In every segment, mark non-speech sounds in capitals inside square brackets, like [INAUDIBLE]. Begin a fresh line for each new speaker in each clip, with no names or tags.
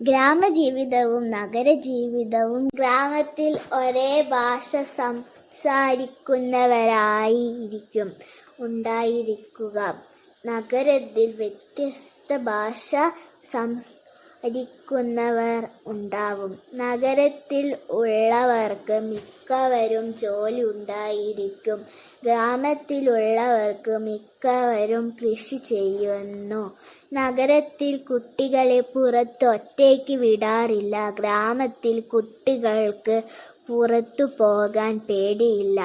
ഗ്രാമജീവിതവും നഗരജീവിതവും ഗ്രാമത്തിൽ ഒരേ ഭാഷ സംസാരിക്കുന്നവരായിരിക്കും ഉണ്ടായിരിക്കുക. നഗരത്തിൽ വ്യത്യസ്ത ഭാഷ സംസാരിക്കുന്നവർ ഉണ്ടാവും. നഗരത്തിൽ ഉള്ളവർക്ക് മിക്കവരും ജോലി ഉണ്ടായിരിക്കും. ഗ്രാമത്തിലുള്ളവർക്ക് മിക്കവരും കൃഷി ചെയ്യുന്നു. നഗരത്തിൽ കുട്ടികളെ പുറത്ത് ഒറ്റയ്ക്ക് വിടാറില്ല. ഗ്രാമത്തിൽ കുട്ടികൾക്ക് പുറത്തു പോകാൻ പേടിയില്ല.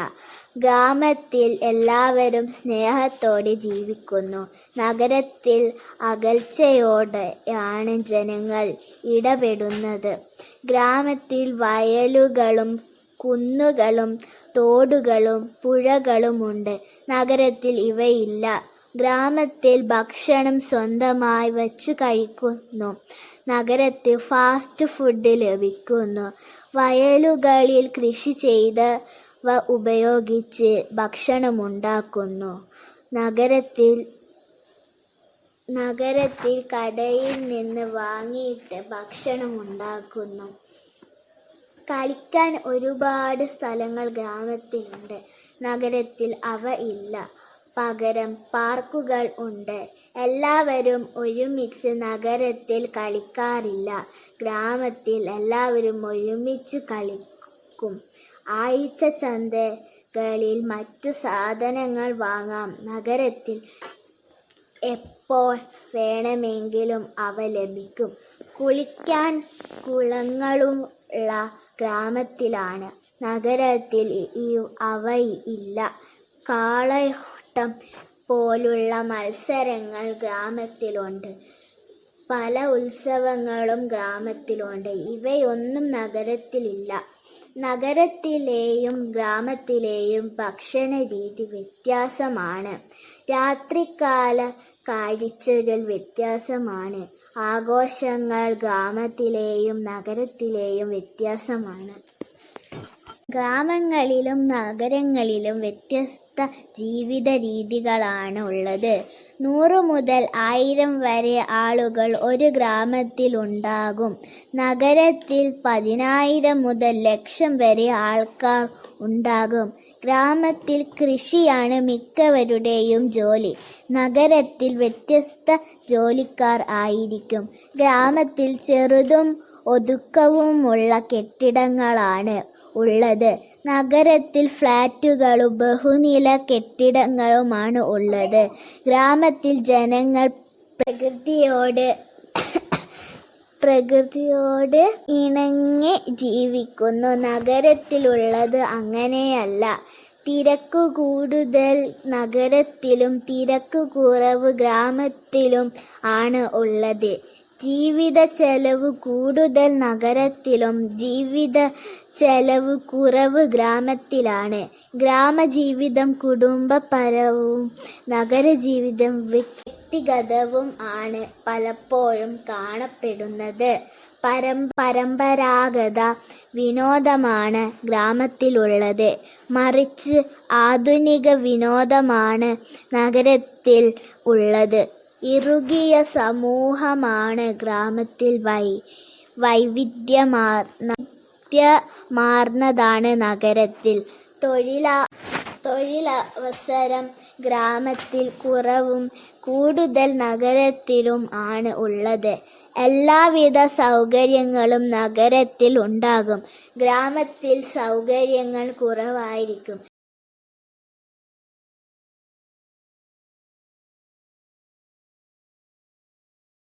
ഗ്രാമത്തിൽ എല്ലാവരും സ്നേഹത്തോടെ ജീവിക്കുന്നു. നഗരത്തിൽ അകൽച്ചയോടെയാണ് ജനങ്ങൾ ഇടപെടുന്നത്. ഗ്രാമത്തിൽ വയലുകളും കുന്നുകളും തോടുകളും പുഴകളുമുണ്ട്. നഗരത്തിൽ ഇവയില്ല. ഗ്രാമത്തിൽ ഭക്ഷണം സ്വന്തമായി വച്ച് കഴിക്കുന്നു. നഗരത്തിൽ ഫാസ്റ്റ് ഫുഡ് ലഭിക്കുന്നു. വയലുകളിൽ കൃഷി ചെയ്തവ ഉപയോഗിച്ച് ഭക്ഷണമുണ്ടാക്കുന്നു. നഗരത്തിൽ നഗരത്തിൽ കടയിൽ നിന്ന് വാങ്ങിയിട്ട് ഭക്ഷണമുണ്ടാക്കുന്നു. കളിക്കാൻ ഒരുപാട് സ്ഥലങ്ങൾ ഗ്രാമത്തിലുണ്ട്. നഗരത്തിൽ അവ ഇല്ല. പകരം പാർക്കുകൾ ഉണ്ട്. എല്ലാവരും ഒരുമിച്ച് നഗരത്തിൽ കളിക്കാറില്ല. ഗ്രാമത്തിൽ എല്ലാവരും ഒരുമിച്ച് കളിക്കും. ആഴ്ച ചന്തകളിൽ മറ്റു സാധനങ്ങൾ വാങ്ങാം. നഗരത്തിൽ എപ്പോൾ വേണമെങ്കിലും അവ ലഭിക്കും. കുളിക്കാൻ കുളങ്ങളുള്ള ഗ്രാമത്തിലാണ്. നഗരത്തിൽ അവ ഇല്ല. കാളയോട്ടം പോലുള്ള മത്സരങ്ങൾ ഗ്രാമത്തിലുണ്ട്. പല ഉത്സവങ്ങളും ഗ്രാമത്തിലുണ്ട്. ഇവയൊന്നും നഗരത്തിലില്ല. നഗരത്തിലെയും ഗ്രാമത്തിലെയും ഭക്ഷണ രീതി വ്യത്യാസമാണ്. രാത്രികാല കാഴ്ചകൾ വ്യത്യാസമാണ്. ആഘോഷങ്ങൾ ഗ്രാമത്തിലെയും നഗരത്തിലെയും വ്യത്യാസമാണ്. ഗ്രാമങ്ങളിലും നഗരങ്ങളിലും വ്യത്യസ്ത ജീവിത രീതികളാണ് ഉള്ളത് നൂറ് മുതൽ ആയിരം വരെ ആളുകൾ ഒരു ഗ്രാമത്തിൽ ഉണ്ടാകും നഗരത്തിൽ പതിനായിരം മുതൽ ലക്ഷം വരെ ആൾക്കാർ ഉണ്ടാകും. ഗ്രാമത്തിൽ കൃഷിയാണ് മിക്കവരുടെയും ജോലി. നഗരത്തിൽ വ്യത്യസ്ത ജോലിക്കാർ ആയിരിക്കും. ഗ്രാമത്തിൽ ചെറുതും ഒതുക്കവുമുള്ള കെട്ടിടങ്ങളാണ്. ഉള്ളത്. നഗരത്തിൽ ഫ്ലാറ്റുകളും ബഹുനില കെട്ടിടങ്ങളുമാണ് ഉള്ളത്. ഗ്രാമത്തിൽ ജനങ്ങൾ പ്രകൃതിയോട് [COUGHS] പ്രകൃതിയോട് ഇണങ്ങി ജീവിക്കുന്നു. നഗരത്തിലുള്ളത് അങ്ങനെയല്ല. തിരക്ക് കൂടുതൽ നഗരത്തിലും തിരക്ക് കുറവ് ഗ്രാമത്തിലും ആണ് ഉള്ളത്. ജീവിത ചെലവ് കൂടുതൽ നഗരത്തിലും ജീവിത ചെലവ് കുറവ് ഗ്രാമത്തിലാണ്. ഗ്രാമജീവിതം കുടുംബപരവും നഗരജീവിതം വ്യക്തിഗതവും ആണ് പലപ്പോഴും കാണപ്പെടുന്നത്. പരം പരമ്പരാഗത വിനോദമാണ് ഗ്രാമത്തിലുള്ളത്. മറിച്ച് ആധുനിക വിനോദമാണ് നഗരത്തിൽ ഉള്ളത്. ഇറുകിയ സമൂഹമാണ് ഗ്രാമത്തിൽ വൈ വൈവിധ്യമാർന്ന വൈവിധ്യമാർന്നതാണ് നഗരത്തിൽ. തൊഴിലാ തൊഴിലവസരം ഗ്രാമത്തിൽ കുറവും കൂടുതൽ നഗരത്തിലും ആണ് ഉള്ളത്. എല്ലാവിധ സൗകര്യങ്ങളും നഗരത്തിൽ ഉണ്ടാകും. ഗ്രാമത്തിൽ സൗകര്യങ്ങൾ കുറവായിരിക്കും.